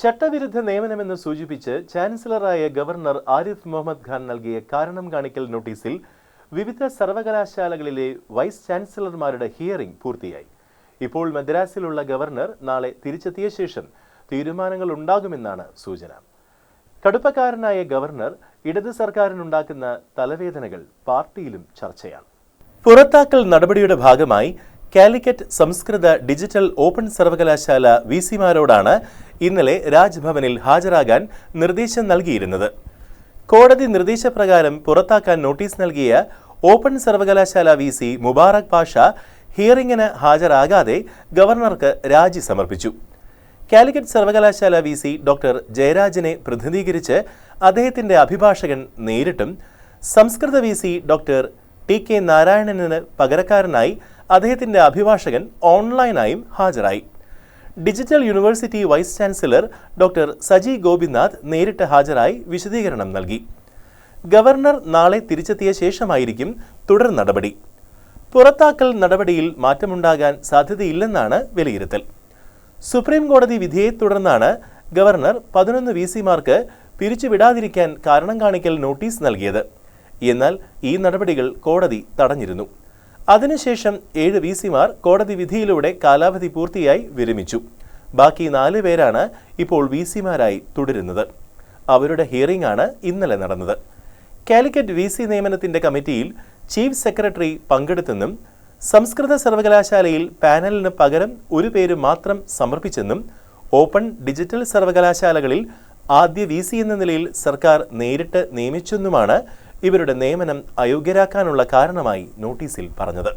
ചട്ടവിരുദ്ധ നിയമനമെന്ന് സൂചിപ്പിച്ച് ചാൻസലറായ ഗവർണർ ആരിഫ് മുഹമ്മദ് ഖാൻ നൽകിയ കാരണം കാണിക്കൽ നോട്ടീസിൽ വിവിധ സർവകലാശാലകളിലെ വൈസ് ചാൻസലർമാരുടെ ഹിയറിംഗ് പൂർത്തിയായി. ഇപ്പോൾ മദ്രാസിലുള്ള ഗവർണർ നാളെ തിരിച്ചെത്തിയ ശേഷം തീരുമാനങ്ങൾ ഉണ്ടാകുമെന്നാണ് സൂചന. കടുപ്പക്കാരനായ ഗവർണർ ഇടത് സർക്കാരിനുണ്ടാക്കുന്ന തലവേദനകൾ പാർട്ടിയിലും ചർച്ചയാണ്. പുറത്താക്കൽ നടപടിയുടെ ഭാഗമായി കാലിക്കറ്റ് സംസ്കൃത ഡിജിറ്റൽ ഓപ്പൺ സർവകലാശാല വി സിമാരോടാണ് ഇന്നലെ രാജ്ഭവനിൽ ഹാജരാകാൻ നിർദ്ദേശം നൽകിയിരുന്നത്. കോടതി നിർദ്ദേശപ്രകാരം പുറത്താക്കാൻ നോട്ടീസ് നൽകിയ ഓപ്പൺ സർവകലാശാല വി സി മുബാറക് പാഷ ഹിയറിംഗിന് ഹാജരാകാതെ ഗവർണർക്ക് രാജി സമർപ്പിച്ചു. കാലിക്കറ്റ് സർവകലാശാല വി സി ഡോക്ടർ ജയരാജനെ പ്രതിനിധീകരിച്ച് അദ്ദേഹത്തിന്റെ അഭിഭാഷകൻ നേരിട്ടും സംസ്കൃത V C doctor T K നാരായണന് പകരക്കാരനായി അദ്ദേഹത്തിന്റെ അഭിഭാഷകൻ ഓൺലൈനായും ഹാജരായി. Digital university vice chancellor doctor Saji Gopinath നേരിട്ട് ഹാജരായി വിശദീകരണം നൽകി. ഗവർണർ നാളെ തിരിച്ചെത്തിയ ശേഷമായിരിക്കും തുടർ നടപടി. പുറത്താക്കൽ നടപടിയിൽ മാറ്റമുണ്ടാകാൻ സാധ്യതയില്ലെന്നാണ് വിലയിരുത്തൽ. സുപ്രീം കോടതി വിധിയെ തുടർന്നാണ് ഗവർണർ പതിനൊന്ന് വി സിമാർക്ക് പിരിച്ചുവിടാതിരിക്കാൻ കാരണം കാണിക്കൽ നോട്ടീസ് നൽകിയത്. എന്നാൽ ഈ നടപടികൾ കോടതി തടഞ്ഞിരുന്നു. അതിനുശേഷം ഏഴ് വി സിമാർ കോടതി വിധിയിലൂടെ കാലാവധി പൂർത്തിയായി വിരമിച്ചു. ബാക്കി നാല് പേരാണ് ഇപ്പോൾ വി സിമാരായി തുടരുന്നത്. അവരുടെ ഹിയറിംഗ് ആണ് ഇന്നലെ നടന്നത്. കാലിക്കറ്റ് വി സി നിയമനത്തിന്റെ കമ്മിറ്റിയിൽ ചീഫ് സെക്രട്ടറി പങ്കെടുത്തെന്നും സംസ്കൃത സർവകലാശാലയിൽ പാനലിന് പകരം ഒരു പേര് മാത്രം സമർപ്പിച്ചെന്നും ഓപ്പൺ ഡിജിറ്റൽ സർവകലാശാലകളിൽ ആദ്യ വി എന്ന നിലയിൽ സർക്കാർ നേരിട്ട് നിയമിച്ചെന്നുമാണ് ഇവരുടെ നിയമനം അയോഗ്യരാക്കാനുള്ള കാരണമായി നോട്ടീസിൽ പറഞ്ഞത്